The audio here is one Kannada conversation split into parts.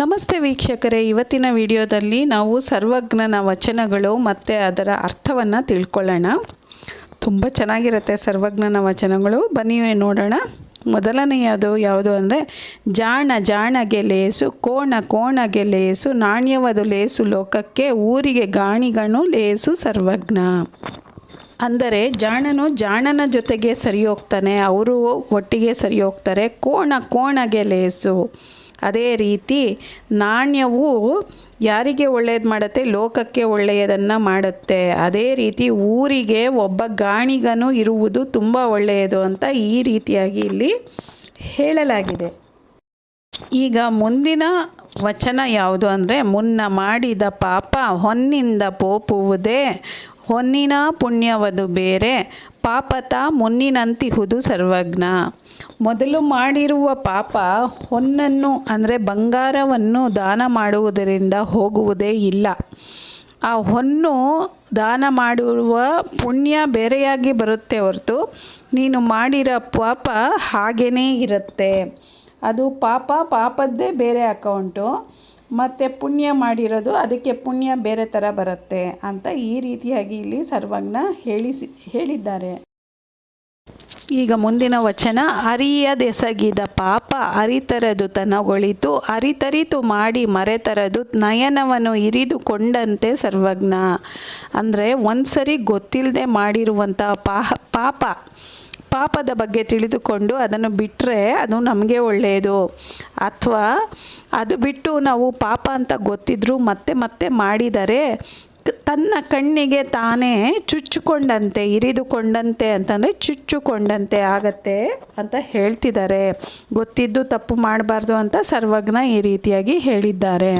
ನಮಸ್ತೆ ವೀಕ್ಷಕರೇ. ಇವತ್ತಿನ ವಿಡಿಯೋದಲ್ಲಿ ನಾವು ಸರ್ವಜ್ಞನ ವಚನಗಳು ಮತ್ತು ಅದರ ಅರ್ಥವನ್ನು ತಿಳ್ಕೊಳ್ಳೋಣ. ತುಂಬ ಚೆನ್ನಾಗಿರುತ್ತೆ ಸರ್ವಜ್ಞನ ವಚನಗಳು. ಬನ್ನಿ ನೋಡೋಣ. ಮೊದಲನೆಯದು ಯಾವುದು ಅಂದರೆ, ಜಾಣ ಜಾಣಗೆ ಲೇಸು, ಕೋಣ ಕೋಣಗೆ ಲೇಸು, ನಾಣ್ಯವದು ಲೇಸು ಲೋಕಕ್ಕೆ, ಊರಿಗೆ ಗಾಣಿಗಣು ಲೇಸು ಸರ್ವಜ್ಞ. ಅಂದರೆ, ಜಾಣನು ಜಾಣನ ಜೊತೆಗೆ ಸರಿ ಹೋಗ್ತಾನೆ ಅವರು ಒಟ್ಟಿಗೆ ಸರಿ ಹೋಗ್ತಾರೆ ಕೋಣ ಕೋಣಗೆ ಲೇಸು. ಅದೇ ರೀತಿ ನಾಣ್ಯವು ಯಾರಿಗೆ ಒಳ್ಳೆಯದು ಮಾಡುತ್ತೆ? ಲೋಕಕ್ಕೆ ಒಳ್ಳೆಯದನ್ನು ಮಾಡುತ್ತೆ. ಅದೇ ರೀತಿ ಊರಿಗೆ ಒಬ್ಬ ಗಾಣಿಗನು ಇರುವುದು ತುಂಬ ಒಳ್ಳೆಯದು ಅಂತ ಈ ರೀತಿಯಾಗಿ ಇಲ್ಲಿ ಹೇಳಲಾಗಿದೆ. ಈಗ ಮುಂದಿನ ವಚನ ಯಾವುದು ಅಂದರೆ, ಮುನ್ನ ಮಾಡಿದ ಪಾಪ ಹೊನ್ನಿಂದ ಪೋಪುವುದೇ ಹೊನ್ನಿನ ಪುಣ್ಯವದು ಬೇರೆ, ಪಾಪತ ಮುನ್ನಿನಂತಿಹುದು ಸರ್ವಜ್ಞ. ಮೊದಲು ಮಾಡಿರುವ ಪಾಪ ಹೊನ್ನನ್ನು ಅಂದರೆ ಬಂಗಾರವನ್ನು ದಾನ ಮಾಡುವುದರಿಂದ ಹೋಗುವುದೇ ಇಲ್ಲ. ಆ ಹೊನ್ನು ದಾನ ಮಾಡುವ ಪುಣ್ಯ ಬೇರೆಯಾಗಿ ಬರುತ್ತೆ ಹೊರತು ನೀನು ಮಾಡಿರೋ ಪಾಪ ಹಾಗೇ ಇರುತ್ತೆ. ಅದು ಪಾಪ ಪಾಪದ್ದೇ ಬೇರೆ ಅಕೌಂಟು ಮತ್ತು ಪುಣ್ಯ ಮಾಡಿರೋದು ಅದಕ್ಕೆ ಪುಣ್ಯ ಬೇರೆ ಥರ ಬರುತ್ತೆ ಅಂತ ಈ ರೀತಿಯಾಗಿ ಇಲ್ಲಿ ಸರ್ವಜ್ಞ ಹೇಳಿಸಿ, ಹೇಳಿದ್ದಾರೆ. ಈಗ ಮುಂದಿನ ವಚನ ಅರಿಯದೆಸಗಿದ ಪಾಪ ಅರಿತರದು ತನಗೊಳಿತು ಅರಿತರಿತು ಮಾಡಿ ಮರೆತರದು ನಯನವನ್ನು ಇರಿದುಕೊಂಡಂತೆ ಸರ್ವಜ್ಞ ಅಂದರೆ ಒಂದ್ಸರಿ ಗೊತ್ತಿಲ್ಲದೆ ಮಾಡಿರುವಂಥ ಪಾಪ ಪಾಪದ ಬಗ್ಗೆ ತಿಳಿದುಕೊಂಡು ಅದನ್ನು ಬಿಟ್ಟರೆ ಅದು ನಮಗೆ ಒಳ್ಳೆಯದು ಅಥವಾ ಅದು ಬಿಟ್ಟು ನಾವು ಪಾಪ ಅಂತ ಗೊತ್ತಿದ್ರೂ ಮತ್ತೆ ಮತ್ತೆ ಮಾಡಿದರೆ ತನ್ನ ಕಣ್ಣಿಗೆ ತಾನೇ ಚುಚ್ಚುಕೊಂಡಂತೆ, ಇರಿದುಕೊಂಡಂತೆ ಅಂತಂದರೆ ಚುಚ್ಚುಕೊಂಡಂತೆ ಆಗತ್ತೆ ಅಂತ ಹೇಳ್ತಿದ್ದಾರೆ. ಗೊತ್ತಿದ್ದು ತಪ್ಪು ಮಾಡಬಾರ್ದು ಅಂತ ಸರ್ವಜ್ಞ ಈ ರೀತಿಯಾಗಿ ಹೇಳಿದ್ದಾರೆ.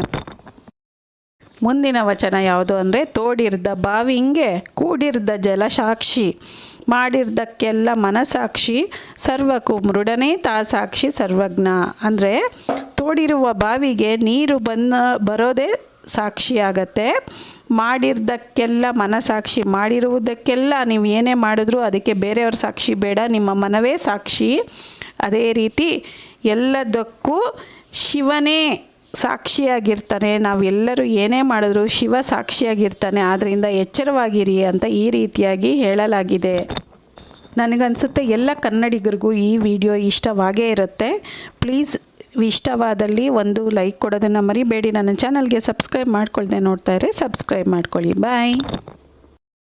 ಮುಂದಿನ ವಚನ ಯಾವುದು ಅಂದರೆ, ತೋಡಿರ್ದ ಬಾವಿಂಗೆ ಕೂಡಿರ್ದ ಜಲಸಾಕ್ಷಿ, ಮಾಡಿರ್ದಕ್ಕೆಲ್ಲ ಮನಸಾಕ್ಷಿ ಸರ್ವಕ್ಕೂ ಮೃಡನೇ ತಾಸಾಕ್ಷಿ ಸರ್ವಜ್ಞ. ಅಂದರೆ, ತೋಡಿರುವ ಬಾವಿಗೆ ನೀರು ಬಂದ, ಬರೋದೇ ಸಾಕ್ಷಿಯಾಗತ್ತೆ, ಮಾಡಿರ್ದಕ್ಕೆಲ್ಲ ಮನಸಾಕ್ಷಿ ಮಾಡಿರುವುದಕ್ಕೆಲ್ಲ ನೀವು ಏನೇ ಮಾಡಿದ್ರೂ ಅದಕ್ಕೆ ಬೇರೆಯವ್ರ ಸಾಕ್ಷಿ ಬೇಡ, ನಿಮ್ಮ ಮನವೇ ಸಾಕ್ಷಿ. ಅದೇ ರೀತಿ, ಎಲ್ಲದಕ್ಕೂ ಶಿವನೇ ಸಾಕ್ಷಿಯಾಗಿರ್ತಾನೆ, ನಾವೆಲ್ಲರೂ ಏನೇ ಮಾಡಿದ್ರೂ ಶಿವ ಸಾಕ್ಷಿಯಾಗಿರ್ತಾನೆ ಆದ್ದರಿಂದ ಎಚ್ಚರವಾಗಿರಿ ಅಂತ ಈ ರೀತಿಯಾಗಿ ಹೇಳಲಾಗಿದೆ. ನನಗನ್ಸುತ್ತೆ ಎಲ್ಲ ಕನ್ನಡಿಗರಿಗೂ ಈ ವಿಡಿಯೋ ಇಷ್ಟವಾಗೇ ಇರುತ್ತೆ. ಪ್ಲೀಸ್ ಇಷ್ಟವಾದಲ್ಲಿ ಒಂದು ಲೈಕ್ ಕೊಡೋದನ್ನು ಮರಿಬೇಡಿ. ನನ್ನ ಚಾನಲ್ಗೆ ಸಬ್ಸ್ಕ್ರೈಬ್ ಮಾಡ್ಕೊಳ್ದೆ ನೋಡ್ತಾ ಇರಿ. ಸಬ್ಸ್ಕ್ರೈಬ್ ಮಾಡ್ಕೊಳ್ಳಿ. ಬಾಯ್.